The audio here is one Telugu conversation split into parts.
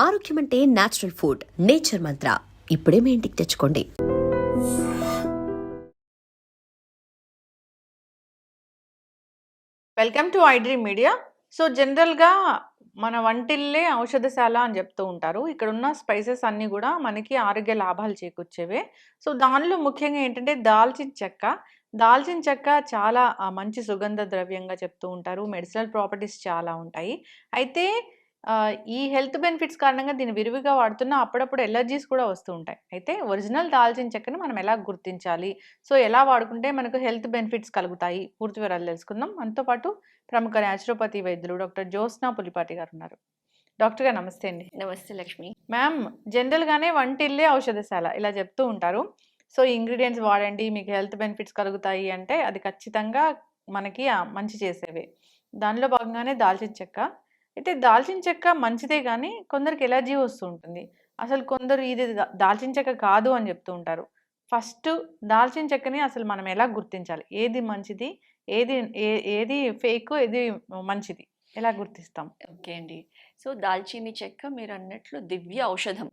ఆరోగ్యం అంటే నేచురల్ ఫుడ్ నేచర్ మంత్ర ఇప్పుడే మీ ఇంటికి తెచ్చుకోండి. Welcome to iDream media so జనరల్గా మన వంటిల్లే ఔషధశాల అని చెప్తూ ఉంటారు. ఇక్కడ ఉన్న స్పైసెస్ అన్నీ కూడా మనకి ఆరోగ్య లాభాలు చేకూర్చేవే. సో దానిలో ముఖ్యంగా ఏంటంటే దాల్చిన చెక్క. దాల్చిన చెక్క చాలా మంచి సుగంధ ద్రవ్యంగా చెప్తూ ఉంటారు. మెడిసినల్ ప్రాపర్టీస్ చాలా ఉంటాయి. అయితే ఈ హెల్త్ బెనిఫిట్స్ కారణంగా దీన్ని విరివిగా వాడుతున్నా అప్పుడప్పుడు ఎలర్జీస్ కూడా వస్తూ ఉంటాయి. అయితే ఒరిజినల్ దాల్చిన చెక్కను మనం ఎలా గుర్తించాలి? సో ఎలా వాడుకుంటే మనకు హెల్త్ బెనిఫిట్స్ కలుగుతాయి? పూర్తి వివరాలు తెలుసుకుందాం. మనతో పాటు ప్రముఖ న్యాచురోపతి వైద్యులు డాక్టర్ జ్యోత్స్నా పులిపాటి గారు ఉన్నారు. డాక్టర్ గారు నమస్తే అండి. నమస్తే లక్ష్మి. మ్యామ్ జనరల్గానే వంటిల్లే ఔషధశాల ఇలా చెప్తూ ఉంటారు. సో ఇంగ్రీడియంట్స్ వాడండి మీకు హెల్త్ బెనిఫిట్స్ కలుగుతాయి అంటే అది ఖచ్చితంగా మనకి మంచి చేసేవే. దానిలో భాగంగానే దాల్చిన చెక్క అయితే దాల్చిన చెక్క మంచిదే కానీ కొందరికి ఎలర్జీ వస్తూ ఉంటుంది అసలు కొందరు ఇది దాల్చిన చెక్క కాదు అని చెప్తూ ఉంటారు. ఫస్ట్ దాల్చిన చెక్కని అసలు మనం ఎలా గుర్తించాలి? ఏది మంచిది? ఏది ఏ- ఏది ఫేక్? ఏది మంచిది? ఎలా గుర్తిస్తాం? ఓకే అండి. సో దాల్చీని చెక్క మీరు అన్నట్లు దివ్య ఔషధం.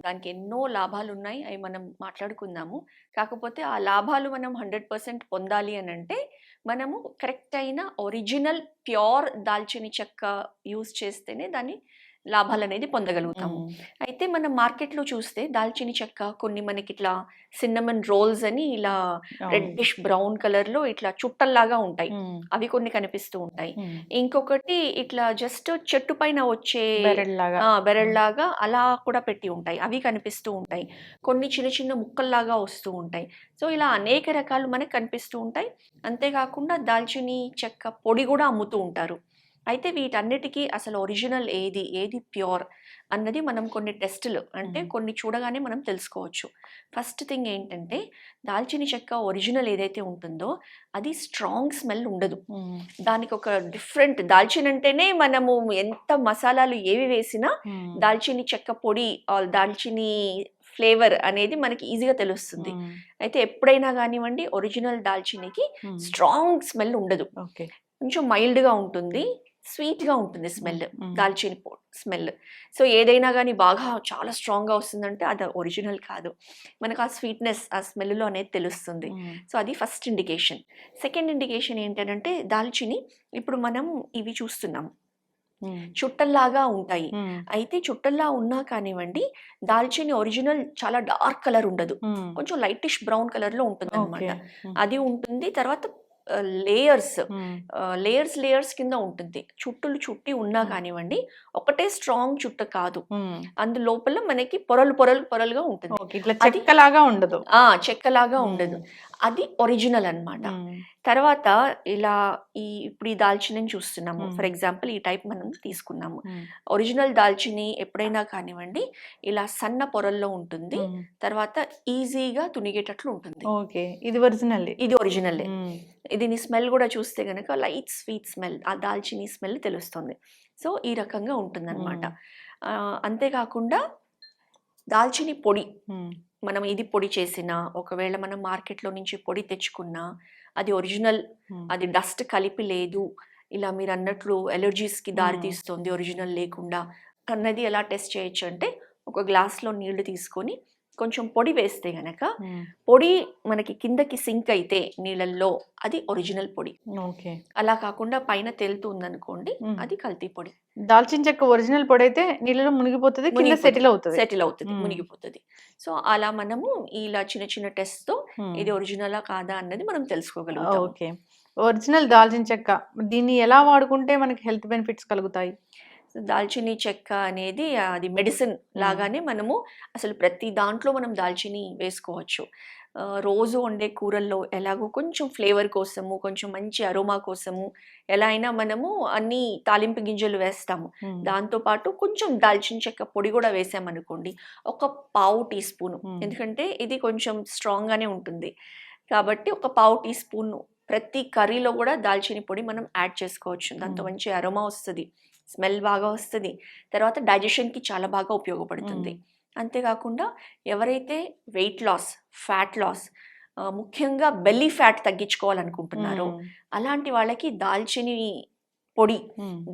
దానికి ఎన్నో లాభాలు ఉన్నాయి అవి మనం మాట్లాడుకుందాము. కాకపోతే ఆ లాభాలు మనం హండ్రెడ్ పర్సెంట్ పొందాలి అని అంటే మనము కరెక్ట్ అయిన ఒరిజినల్ ప్యూర్ దాల్చిని చెక్క యూస్ చేస్తేనే దాన్ని లాభాలు అనేది పొందగలుగుతాము అయితే మనం మార్కెట్లో చూస్తే దాల్చిని చెక్క కొన్ని మనకి ఇట్లా సిన్నమన్ రోల్స్ అని ఇలా రెడ్డిష్ బ్రౌన్ కలర్లో ఇట్లా చుట్టల్లాగా ఉంటాయి. అవి కొన్ని కనిపిస్తూ ఉంటాయి. ఇంకొకటి ఇట్లా జస్ట్ చెట్టు పైన వచ్చే బెరడ్లాగా అలా కూడా పెట్టి ఉంటాయి. అవి కనిపిస్తూ ఉంటాయి. కొన్ని చిన్న చిన్న ముక్కల్లాగా వస్తూ ఉంటాయి. సో ఇలా అనేక రకాలు మనకి కనిపిస్తూ ఉంటాయి. అంతేకాకుండా దాల్చిని చెక్క పొడి కూడా అమ్ముతూ ఉంటారు. అయితే వీటన్నిటికీ అసలు ఒరిజినల్ ఏది? ఏది ప్యూర్? అన్నది మనం కొన్ని టెస్టులు అంటే. కొన్ని చూడగానే మనం తెలుసుకోవచ్చు. ఫస్ట్ థింగ్ ఏంటంటే దాల్చిని చెక్క ఒరిజినల్ ఏదైతే ఉంటుందో అది స్ట్రాంగ్ స్మెల్ ఉండదు. దానికి ఒక డిఫరెంట్ దాల్చిన అంటేనే మనము ఎంత మసాలాలు ఏవి వేసినా దాల్చిని చెక్క పొడి దాల్చిని ఫ్లేవర్ అనేది మనకి ఈజీగా తెలుస్తుంది. అయితే ఎప్పుడైనా కానివ్వండి ఒరిజినల్ దాల్చినికి స్ట్రాంగ్ స్మెల్ ఉండదు. ఓకే. కొంచెం మైల్డ్గా ఉంటుంది. స్వీట్గా ఉంటుంది స్మెల్ దాల్చిని స్మెల్. సో ఏదైనా కానీ బాగా చాలా స్ట్రాంగ్గా వస్తుందంటే అది ఒరిజినల్ కాదు. మనకు ఆ స్వీట్నెస్ ఆ స్మెల్లో అనేది తెలుస్తుంది. సో అది ఫస్ట్ ఇండికేషన్. సెకండ్ ఇండికేషన్ ఏంటంటే దాల్చిని ఇప్పుడు మనం ఇవి చూస్తున్నాం. చుట్టల్లాగా ఉంటాయి. అయితే చుట్టల్లా ఉన్నా కానివ్వండి దాల్చిని ఒరిజినల్ చాలా డార్క్ కలర్ ఉండదు. కొంచెం లైటిష్ బ్రౌన్ కలర్లో ఉంటుంది అనమాట అది ఉంటుంది. తర్వాత లేయర్స్ లేయర్స్ లేయర్స్ కింద ఉంటుంది. చుట్టులు చుట్టి ఉన్నా. కానివ్వండి ఒకటే స్ట్రాంగ్ చుట్ట కాదు. అందు లోపల మనకి పొరలు పొరలు పొరలుగా ఉంటుంది. ఇట్లా చెక్కలాగా ఉండదు. ఆ చెక్కలాగా ఉండదు. అది ఒరిజినల్ అన్నమాట. తర్వాత ఇలా ఈ ఇప్పుడు ఈ దాల్చిని చూస్తున్నాము. ఫర్ ఎగ్జాంపుల్ ఈ టైప్ మనం తీసుకున్నాము. ఒరిజినల్ దాల్చిని ఎప్పుడైనా కానివ్వండి ఇలా సన్న పొరల్లో ఉంటుంది. తర్వాత ఈజీగా తునిగేటట్లు ఉంటుంది. ఓకే. ఇది ఒరిజినల్. ఇది ఒరిజినల్. దీని స్మెల్ కూడా చూస్తే గనక లైట్ స్వీట్ స్మెల్ ఆ దాల్చిని స్మెల్ తెలుస్తుంది. సో ఈ రకంగా ఉంటుందన్నమాట. అంతేకాకుండా దాల్చిని పొడి మనం ఇది పొడి చేసినా ఒకవేళ మనం మార్కెట్లో నుంచి పొడి తెచ్చుకున్నా అది ఒరిజినల్ అది డస్ట్ కలిపి లేదు. ఇలా మీరు అన్నట్లు ఎలర్జీస్కి దారి Hmm. తీస్తుంది ఒరిజినల్ లేకుండా. అన్నది ఎలా టెస్ట్ చేయొచ్చు అంటే ఒక గ్లాస్లో నీళ్ళు తీసుకొని కొంచెం పొడి వేస్తే గనక పొడి మనకి కిందకి సింక్ అయితే నీళ్ళల్లో అది ఒరిజినల్ పొడి. ఓకే. అలా కాకుండా పైన తేలుతుంది అనుకోండి Hmm. అది కల్తీ పొడి. దాల్చిన చెక్క ఒరిజినల్ పొడి అయితే నీళ్ళలో మునిగిపోతుంది కింద. సెటిల్ అవుతుంది. సెటిల్ అవుతుంది. మునిగిపోతుంది. సో అలా మనము ఇలా చిన్న చిన్న టెస్ట్తో ఇది ఒరిజినలా కాదా అన్నది మనం తెలుసుకోగలుగుతాం ఓకే. ఒరిజినల్ దాల్చిన చెక్క దీన్ని ఎలా వాడుకుంటే మనకి హెల్త్ బెనిఫిట్స్ కలుగుతాయి? దాల్చిని చెక్క అనేది అది మెడిసిన్ లాగానే మనము అసలు ప్రతి దాంట్లో మనం దాల్చిని వేసుకోవచ్చు. రోజు వండే కూరల్లో ఎలాగో కొంచెం ఫ్లేవర్ కోసము కొంచెం మంచి అరోమా కోసము ఎలా అయినా మనము అన్ని తాలింపు గింజలు వేస్తాము. దాంతోపాటు కొంచెం దాల్చిన చెక్క పొడి కూడా వేసామనుకోండి ఒక పావు టీ స్పూన్. ఎందుకంటే ఇది కొంచెం స్ట్రాంగ్గానే ఉంటుంది. కాబట్టి ఒక పావు టీ స్పూన్ ప్రతి కర్రీలో కూడా దాల్చిన పొడి మనం యాడ్ చేసుకోవచ్చు. దాంతో. మంచి అరోమా వస్తుంది స్మెల్ బాగా వస్తుంది తర్వాత డైజెషన్కి చాలా బాగా ఉపయోగపడుతుంది. అంతేకాకుండా ఎవరైతే వెయిట్ లాస్ ఫ్యాట్ లాస్ ముఖ్యంగా బెల్లీ ఫ్యాట్ తగ్గించుకోవాలనుకుంటున్నారో అలాంటి వాళ్ళకి దాల్చిని పొడి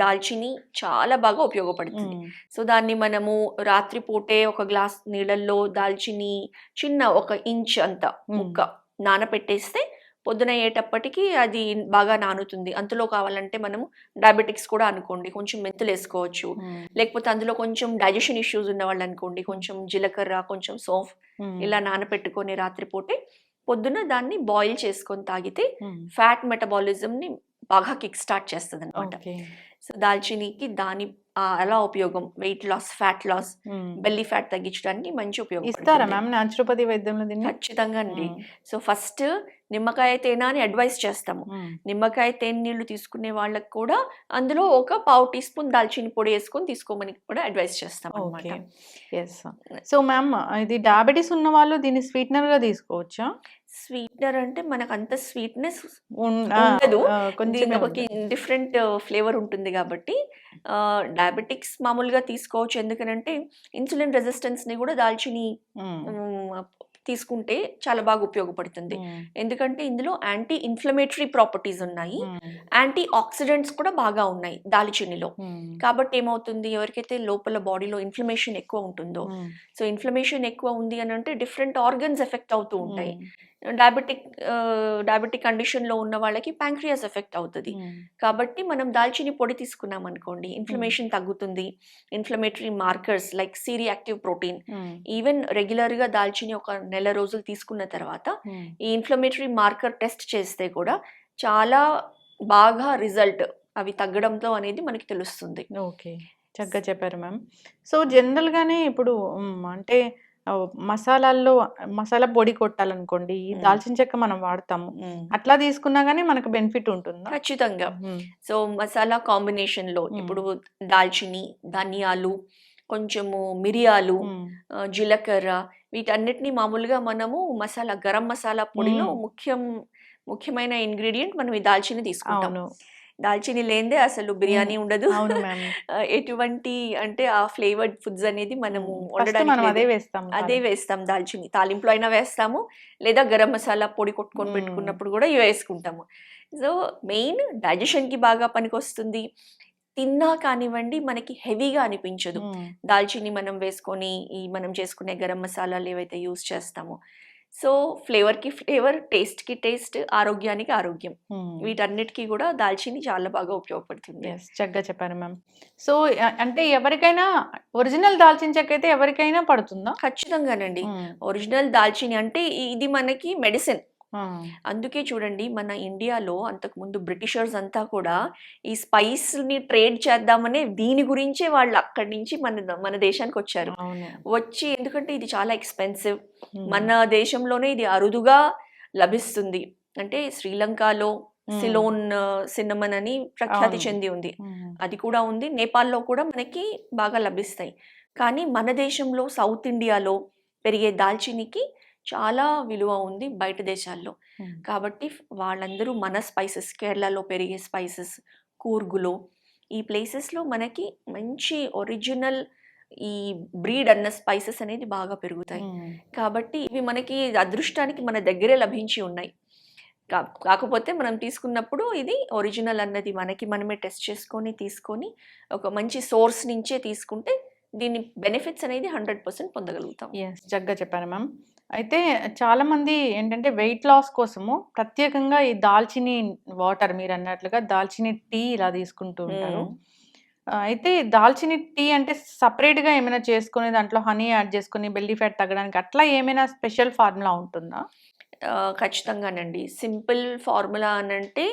దాల్చిని చాలా బాగా ఉపయోగపడుతుంది. సో దాన్ని మనము రాత్రిపూటే ఒక గ్లాస్ నీళ్ళల్లో దాల్చిని చిన్న ఒక ఇంచ్ అంత. ముక్క నానపెట్టేస్తే పొద్దున అయ్యేటప్పటికి అది బాగా నానుతుంది. అంతలో కావాలంటే మనము డయాబెటిక్స్ కూడా అనుకోండి. కొంచెం మెంతులు వేసుకోవచ్చు. లేకపోతే అందులో కొంచెం డైజెషన్ ఇష్యూస్ ఉన్న వాళ్ళు అనుకోండి. కొంచెం జీలకర్ర కొంచెం సోఫ్ ఇలా నానపెట్టుకొని రాత్రిపూటే పొద్దున దాన్ని బాయిల్ చేసుకొని తాగితే ఫ్యాట్ మెటబాలిజంని బాగా కిక్ స్టార్ట్ చేస్తుంది అనమాట సో దాల్చినికి దాని అలా ఉపయోగం? Weight loss fat loss. Belly fat తగ్గించడానికి మంచి ఉపయోగం ఇస్తారా మ్యామ్? న్యాచురోపతి వైద్యంలో ఖచ్చితంగా అండి. సో ఫస్ట్ నిమ్మకాయ తేనె అని అడ్వైస్ చేస్తాము. నిమ్మకాయ తేనె నీళ్ళు తీసుకునే వాళ్ళకి కూడా అందులో ఒక పావు టీ స్పూన్ దాల్చిన పొడి వేసుకొని తీసుకోమని కూడా అడ్వైస్ చేస్తాం ఓకే. అనమాట ఎస్ సో మ్యామ్ ఇది డయాబెటీస్ ఉన్న వాళ్ళు దీన్ని స్వీట్నర్గా తీసుకోవచ్చా? స్వీట్నర్ అంటే మనకు అంత స్వీట్నెస్ ఉండదు. దీనికి. డిఫరెంట్ ఫ్లేవర్ ఉంటుంది కాబట్టి డయాబెటిక్స్ మామూలుగా తీసుకోవచ్చు. ఎందుకనంటే ఇన్సులిన్ రెసిస్టెన్స్ని కూడా దాల్చిని తీసుకుంటే చాలా బాగా ఉపయోగపడుతుంది. ఎందుకంటే ఇందులో యాంటీ ఇన్ఫ్లమేటరీ ప్రాపర్టీస్ ఉన్నాయి. యాంటీ ఆక్సిడెంట్స్ కూడా బాగా ఉన్నాయి దాల్చినిలో ఉమ్, కాబట్టి ఏమవుతుంది? ఎవరికైతే లోపల బాడీలో ఇన్ఫ్లమేషన్ ఎక్కువ ఉంటుందో సో ఇన్ఫ్లమేషన్ ఎక్కువ ఉంది అని అంటే డిఫరెంట్ ఆర్గన్స్ ఎఫెక్ట్ అవుతూ ఉంటాయి. డయాబెటిక్ డయాబెటిక్ కండిషన్లో ఉన్న వాళ్ళకి ప్యాంక్రియాస్ ఎఫెక్ట్ అవుతుంది. కాబట్టి మనం దాల్చిని పొడి తీసుకున్నాం అనుకోండి ఇన్ఫ్లమేషన్ తగ్గుతుంది inflammatory markers like C reactive protein even రెగ్యులర్గా దాల్చిని ఒక నెల రోజులు తీసుకున్న తర్వాత ఉమ్. ఈ ఇన్ఫ్లమేటరీ మార్కర్ టెస్ట్ చేస్తే కూడా చాలా బాగా రిజల్ట్ అవి తగ్గడంతో అనేది మనకి తెలుస్తుంది. ఓకే. చక్కగా చెప్పారు మ్యామ్ సో జనరల్గానే ఇప్పుడు అంటే మసాలాల్లో మసాలా పొడి కొట్టాలనుకోండి. దాల్చిన చెక్క మనం వాడతాము. అట్లా తీసుకున్నా కానీ మనకు బెనిఫిట్ ఉంటుందా? ఖచ్చితంగా. సో మసాలా కాంబినేషన్లో. ఇప్పుడు దాల్చిని ధనియాలు కొంచెము మిరియాలు జీలకర్ర వీటన్నిటిని మామూలుగా మనము మసాలా గరం మసాలా పొడిలో. ముఖ్యం ముఖ్యమైన ఇంగ్రీడియంట్ మనం ఈ దాల్చిని తీసుకుంటాం. అవును. దాల్చిని లేనిదే అసలు బిర్యానీ ఉండదు. ఎటువంటి అంటే ఆ ఫ్లేవర్డ్ ఫుడ్స్ అనేది మనము అదే. వేస్తాం అదే వేస్తాం దాల్చిని. తాలింపులో అయినా వేస్తాము లేదా గరం మసాలా పొడి కొట్టుకొని. పెట్టుకున్నప్పుడు కూడా ఇవి వేసుకుంటాము. సో మెయిన్ డైజెషన్కి బాగా పనికొస్తుంది. తిన్నా కానివ్వండి మనకి హెవీగా అనిపించదు. దాల్చిని మనం వేసుకొని ఈ మనం చేసుకునే గరం మసాలాలు ఏవైతే యూస్ చేస్తామో సో ఫ్లేవర్కి ఫ్లేవర్ టేస్ట్కి టేస్ట్ ఆరోగ్యానికి ఆరోగ్యం. వీటన్నిటికీ కూడా దాల్చిని చాలా బాగా ఉపయోగపడుతుంది. చక్కగా చెప్పారు మ్యామ్. సో అంటే ఎవరికైనా ఒరిజినల్ దాల్చిన చెక్క అయితే ఎవరికైనా పడుతుందా? ఖచ్చితంగానండి. ఒరిజినల్ దాల్చిని అంటే ఇది మనకి మెడిసిన్. అందుకే చూడండి మన ఇండియాలో అంతకుముందు బ్రిటిషర్స్ అంతా కూడా ఈ స్పైస్ని ట్రేడ్ చేద్దామనే దీని గురించే వాళ్ళు అక్కడి నుంచి మన మన దేశానికి వచ్చారు. వచ్చి ఎందుకంటే ఇది చాలా ఎక్స్పెన్సివ్. మన దేశంలోనే ఇది అరుదుగా లభిస్తుంది. అంటే శ్రీలంకలో సిలోన్ సిన్నమన్ అని ప్రఖ్యాతి. చెంది ఉంది. అది కూడా ఉంది. నేపాల్లో కూడా మనకి బాగా లభిస్తాయి. కానీ మన దేశంలో సౌత్ ఇండియాలో పెరిగే దాల్చినికి చాలా విలువ ఉంది బయట దేశాల్లో. కాబట్టి వాళ్ళందరూ మన స్పైసెస్ కేరళలో పెరిగే స్పైసెస్ కూర్గులో ఈ ప్లేసెస్లో మనకి మంచి ఒరిజినల్ ఈ బ్రీడ్ అన్న స్పైసెస్ అనేది బాగా పెరుగుతాయి. కాబట్టి ఇవి మనకి అదృష్టానికి మన దగ్గరే లభించి ఉన్నాయి. కా- కాకపోతే మనం తీసుకున్నప్పుడు ఇది ఒరిజినల్ అన్నది మనకి మనమే టెస్ట్ చేసుకొని తీసుకొని ఒక మంచి సోర్స్ నుంచే తీసుకుంటే దీని బెనిఫిట్స్ అనేది హండ్రెడ్ పర్సెంట్ పొందగలుగుతాం. ఎస్ చక్కగా చెప్పారు మ్యామ్. అయితే చాలా మంది ఏంటంటే వెయిట్ లాస్ కోసము ప్రత్యేకంగా ఈ దాల్చిని వాటర్ మీరు అన్నట్లుగా దాల్చిని టీ ఇలా తీసుకుంటూ ఉంటారు. అయితే దాల్చిని టీ అంటే separate గా ఏమైనా చేసుకొని దాంట్లో హనీ యాడ్ చేసుకొని బెల్లీ ఫ్యాట్ తగ్గడానికి అట్లా ఏమైనా స్పెషల్ ఫార్ములా ఉంటుందా? ఖచ్చితంగానండి. సింపుల్ ఫార్ములా అని అంటే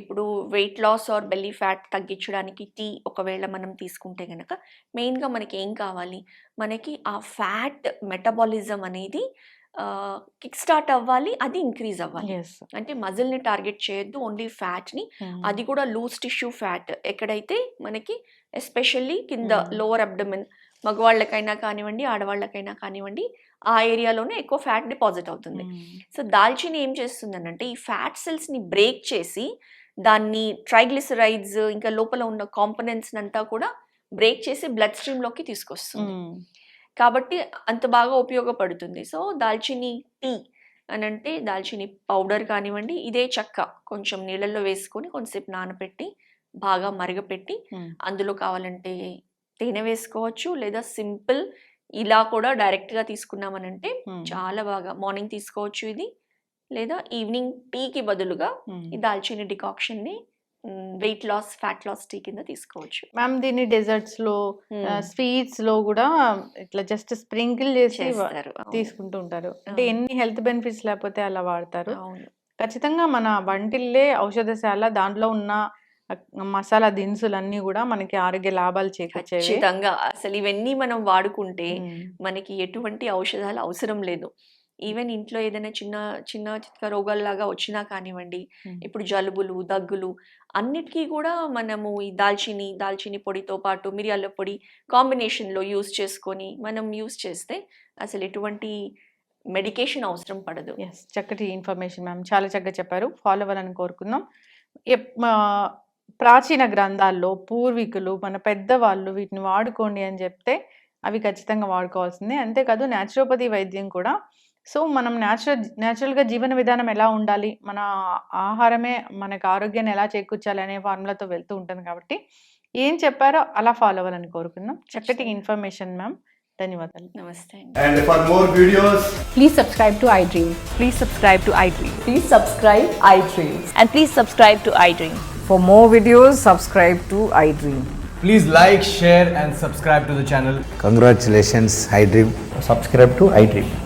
ఇప్పుడు weight loss or belly fat తగ్గించడానికి టీ ఒకవేళ మనం తీసుకుంటే కనుక మెయిన్గా మనకి ఏం కావాలి? మనకి ఆ ఫ్యాట్ మెటబాలిజం అనేది కిక్ స్టార్ట్ అవ్వాలి అది ఇంక్రీజ్ అవ్వాలి. అంటే మజిల్ని టార్గెట్ చేయొద్దు ఓన్లీ ఫ్యాట్ని అది కూడా లూజ్ టిష్యూ ఫ్యాట్ ఎక్కడైతే మనకి ఎస్పెషల్లీ కింద Hmm. లోవర్ అబ్డమెన్ మగవాళ్ళకైనా కానివ్వండి ఆడవాళ్ళకైనా కానివ్వండి ఆ ఏరియాలోనే ఎక్కువ ఫ్యాట్ డిపాజిట్ అవుతుంది. సో దాల్చిని ఏం చేస్తుందనంటే ఈ ఫ్యాట్ సెల్స్ని బ్రేక్ చేసి దాన్ని ట్రైగ్లిసరైడ్స్ ఇంకా లోపల ఉన్న కాంపనెంట్స్ అంతా కూడా బ్రేక్ చేసి బ్లడ్ స్ట్రీమ్లోకి తీసుకొస్తుంది. కాబట్టి అంత బాగా ఉపయోగపడుతుంది. సో దాల్చిని టీ అని అంటే దాల్చిని పౌడర్ కానివ్వండి ఇదే చెక్క కొంచెం నీళ్ళల్లో వేసుకొని కొంచెంసేపు నానబెట్టి బాగా మరగపెట్టి అందులో కావాలంటే తేనె వేసుకోవచ్చు లేదా సింపుల్ ఇలా కూడా డైరెక్ట్గా తీసుకున్నామనంటే చాలా బాగా మార్నింగ్ తీసుకోవచ్చు ఇది. లేదా ఈవినింగ్ టీకి బదులుగా. ఈ దాల్చిన డికాక్షన్ని weight loss fat loss tea కింద తీసుకోవచ్చు. మ్యామ్ దీన్ని డెజర్ట్స్లో స్వీట్స్లో కూడా ఇట్లా జస్ట్ స్ప్రింకిల్ చేసి. తీసుకుంటూ ఉంటారు. అంటే. ఎన్ని హెల్త్ బెనిఫిట్స్ లేకపోతే అలా వాడతారు. ఖచ్చితంగా మన వంటిల్లే ఔషధశాల దాంట్లో ఉన్న మసాలా దినుసులన్నీ కూడా మనకి ఆరోగ్య లాభాలు చేకూర్చేవి. ఖచ్చితంగా. అసలు ఇవన్నీ మనం వాడుకుంటే మనకి ఎటువంటి ఔషధాలు అవసరం లేదు. ఈవెన్ ఇంట్లో ఏదైనా చిన్న చిన్న చిన్న రోగాల్లాగా వచ్చినా కానివ్వండి ఉమ్. ఇప్పుడు జలుబులు దగ్గులు అన్నిటికీ కూడా మనము ఈ దాల్చిని దాల్చిని పొడితో పాటు మిరియాల పొడి కాంబినేషన్లో యూస్ చేసుకొని మనం యూస్ చేస్తే అసలు ఎటువంటి మెడికేషన్ అవసరం పడదు. ఎస్ చక్కటి ఇన్ఫర్మేషన్ మ్యామ్. చాలా చక్కగా చెప్పారు. ఫాలో అవ్వాలని కోరుకుందాం. ప్రాచీన గ్రంథాల్లో పూర్వీకులు మన పెద్దవాళ్ళు వీటిని వాడుకోండి అని చెప్తే అవి ఖచ్చితంగా వాడుకోవాల్సిందే. అంతేకాదు న్యాచురోపతి వైద్యం కూడా సో మనం న్యాచురల్ న్యాచురల్గా జీవన విధానం ఎలా ఉండాలి మన ఆహారమే మనకు ఆరోగ్యాన్ని ఎలా చేకూర్చాలి అనే ఫార్ములాతో వెళ్తూ ఉంటుంది కాబట్టి ఏం చెప్పారో అలా ఫాలో అవ్వాలని కోరుకుందాం చక్కటి. ఇన్ఫర్మేషన్ మ్యామ్ ధన్యవాదాలు నమస్తే అండి And for more videos, Please subscribe to iDream. Please subscribe to iDream. Please subscribe iDream. And please subscribe to iDream. For more videos, subscribe to iDream. Please like, share, and subscribe to the channel. Congratulations, iDream. subscribe to iDream. Subscribe to iDream. so subscribe to